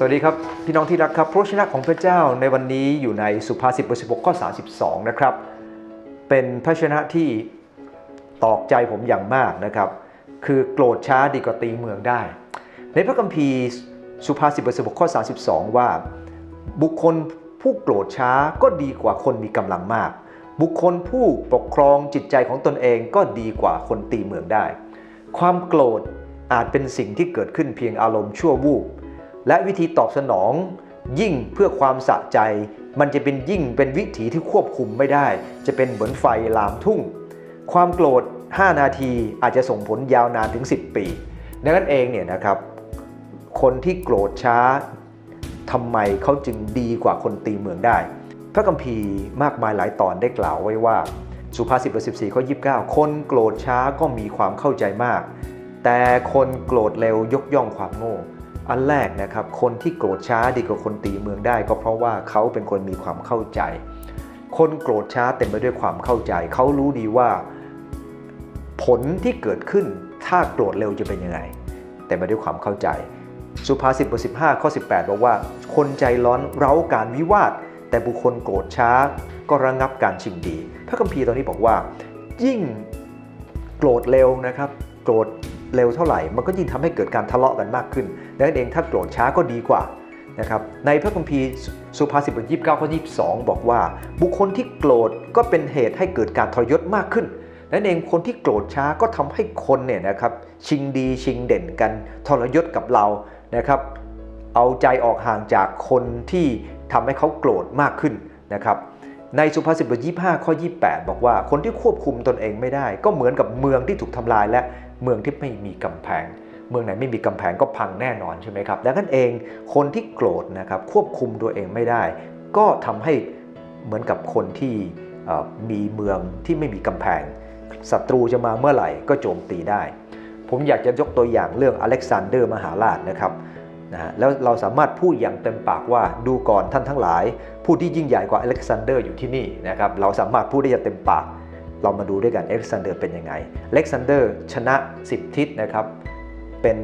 สวัสดีครับ พี่น้องที่รักครับพระชนะของพระเจ้าในวันนี้อยู่ในสุภาษิตบท16ข้อ32 นะครับ เป็นพระชนะที่ตอกใจผมอย่างมากนะครับ คือโกรธช้าดีกว่าตีเมืองได้ ในพระคัมภีร์สุภาษิตบท16ข้อ32 ว่า บุคคลผู้โกรธช้าก็ดีกว่าคนมีกำลังมาก บุคคลผู้ปกครองจิตใจของตนเองก็ดีกว่าคนตีเมืองได้ ความโกรธอาจเป็นสิ่งที่เกิดขึ้นเพียงอารมณ์ชั่ววูบ และวิธีตอบสนอง ยิ่งเพื่อความสะใจ มันจะเป็นยิ่งเป็นวิถีที่ควบคุมไม่ได้ จะเป็นเหมือนไฟลามทุ่ง ความโกรธ 5 นาทีอาจจะส่งผลยาวนานถึง 10 ปีดังนั้นเองเนี่ยนะครับ คนที่โกรธช้าทำไมเขาจึงดีกว่าคนตีเมืองได้ พระคัมภีร์มากมายหลายตอนได้กล่าวไว้ว่า สุภาษิตบท14ข้อ29คนโกรธช้าก็มีความเข้าใจมาก แต่คนโกรธเร็วยกย่องความโง่ อันแรกนะครับคนที่โกรธช้าดีกว่าคนตีเมืองได้ ก็เพราะว่าเขาเป็นคนมีความเข้าใจ คนโกรธช้าเต็มไปด้วยความเข้าใจ เขารู้ดีว่าผลที่เกิดขึ้นถ้าโกรธเร็วจะเป็นยังไง แต่ไปด้วยความเข้าใจ สุภาษิตบท15 ข้อ 18 บอกว่า คนใจร้อนเร้าการวิวาท แต่บุคคลโกรธช้าก็ระงับการชิงดี พระคัมภีร์ตอนนี้บอกว่า ยิ่งโกรธเร็วนะครับ โกรธ เร็วเท่าไหร่ มันก็ยิ่งทำให้เกิดการทะเลาะกันมากขึ้นดังนั้นเองถ้าโกรธช้าก็ดีกว่านะครับในพระคัมภีร์สุภาษิตบท29ข้อ22บอกว่า บุคคลที่โกรธก็เป็นเหตุให้เกิดการทรยศมากขึ้นนั่นเองคนที่โกรธช้าก็ทำให้คนเนี่ยนะครับชิงดีชิงเด่นกันทรยศกับเรานะครับเอาใจออกห่างจากคนที่ทำให้เขาโกรธมากขึ้นนะครับในสุภาษิตบท25ข้อ 28 บอกว่า คนที่ควบคุมตนเองไม่ได้ ก็เหมือนกับเมืองที่ถูกทำลายและ เมืองที่ไม่มีกำแพง เมืองไหนไม่มีกำแพงก็พังแน่นอนใช่ไหมครับดังนั้นเองคนที่โกรธนะครับควบคุมตัวเองไม่ได้ ก็ทำให้เหมือนกับคนที่มีเมืองที่ไม่มีกำแพงศัตรูจะมาเมื่อไหร่ก็โจมตีได้ ผมอยากจะยกตัวอย่างเรื่องอเล็กซานเดอร์มหาราชนะครับนะแล้วเราสามารถพูดอย่างเต็มปากว่าดูก่อนท่านทั้งหลาย ผู้ที่ยิ่งใหญ่กว่าอเล็กซานเดอร์อยู่ที่นี่นะครับเราสามารถพูดได้อย่างเต็มปาก เรามาดูด้วยกันเล็กซานเดอร์เป็นยังไงเล็กซานเดอร์ชนะ 10 ทิศนะครับ เป็น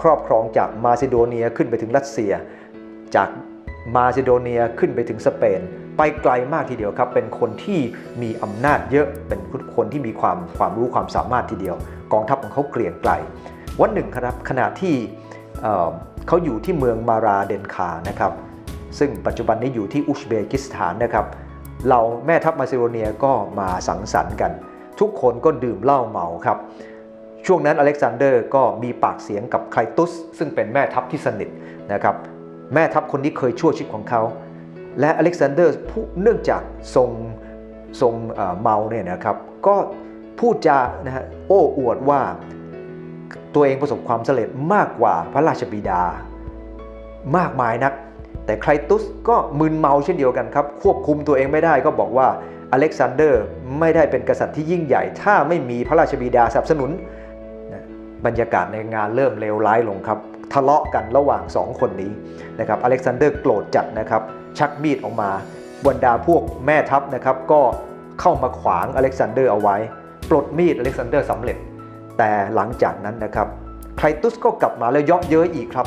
ครอบครองจากมาซิโดเนียขึ้นไปถึงรัสเซีย จากมาซิโดเนียขึ้นไปถึงสเปน ไปไกลมากทีเดียวครับ เป็นคนที่มีอำนาจเยอะ เป็นคนที่มีความความรู้ความสามารถทีเดียว กองทัพของเขาเกลี่ยงไกล วันหนึ่งครับขณะที่เอ่อเขาอยู่ที่เมืองมาราเดนคานะครับ ซึ่งปัจจุบันนี้อยู่ที่อุซเบกิสถานนะครับ เราแม่ทัพมาซิโดเนียก็มาสังสรรค์กัน ทุกคนก็ดื่มเหล้าเมาครับ ช่วงนั้นอเล็กซานเดอร์ก็มีปากเสียงกับไคลตุส ซึ่งเป็นแม่ทัพที่สนิทนะครับแม่ทัพคนนี้เคยชั่วชีวิตของเขา และอเล็กซานเดอร์ผู้เนื่องจากทรงทรงเมาเนี่ยนะครับก็พูดจานะฮะโอ้อวดว่าตัวเองประสบความสำเร็จมากกว่าพระราชบิดามากมายนัก แต่ไคลตุสก็มึนเมาเช่นเดียวกันครับ ควบคุมตัวเองไม่ได้ก็บอกว่าอเล็กซานเดอร์ไม่ได้เป็นกษัตริย์ที่ยิ่งใหญ่ ถ้าไม่มีพระราชบิดาสนับสนุน บรรยากาศในงานเริ่มเลวร้ายลงครับ ทะเลาะกันระหว่างสองคนนี้นะครับอเล็กซานเดอร์โกรธจัดนะครับ ชักมีดออกมาบรรดาพวกแม่ทัพนะครับ ก็เข้ามาขวางอเล็กซานเดอร์เอาไว้ ปลดมีดอเล็กซานเดอร์สำเร็จ แต่หลังจากนั้นนะครับไคลตุสก็กลับมาแล้วยาะเย้ยอีกครับ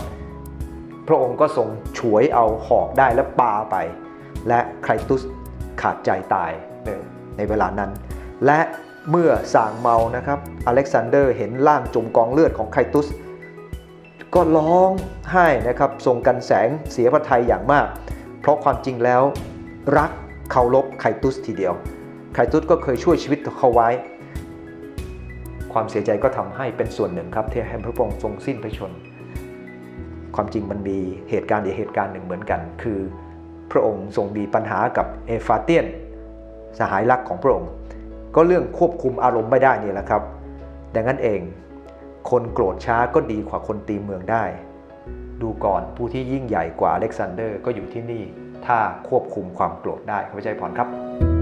พระองค์ก็ทรงฉวยเอาหอกได้และปาไป และไคลตุสขาดใจตายในเวลานั้น และเมื่อสางเมานะครับอเล็กซานเดอร์เห็นร่างจมกองเลือดของไคลตุส ก็ร้องไห้นะครับทรงกันแสงเสียพระทัยอย่างมาก เพราะความจริงแล้วรักเคารพไคลตุสทีเดียว ไคลตุสก็เคยช่วยชีวิตเขาไว้ ความเสียใจก็ทำให้เป็นส่วนหนึ่งครับที่ให้พระองค์ทรงสิ้นพระชนม์ ความจริงมันมีเหตุการณ์อีกเหตุการณ์หนึ่งเหมือนกัน คือพระองค์ทรงมีปัญหากับเอฟาเตียน สหายรักของพระองค์ ก็เรื่องควบคุมอารมณ์ไม่ได้นี่แหละครับ ดังนั้นเอง คนโกรธช้าก็ดีกว่าคนตีเมืองได้ ดูก่อนผู้ที่ยิ่งใหญ่กว่าอเล็กซานเดอร์ก็อยู่ที่นี่ ถ้าควบคุมความโกรธได้ขอพระเจ้าพรครับ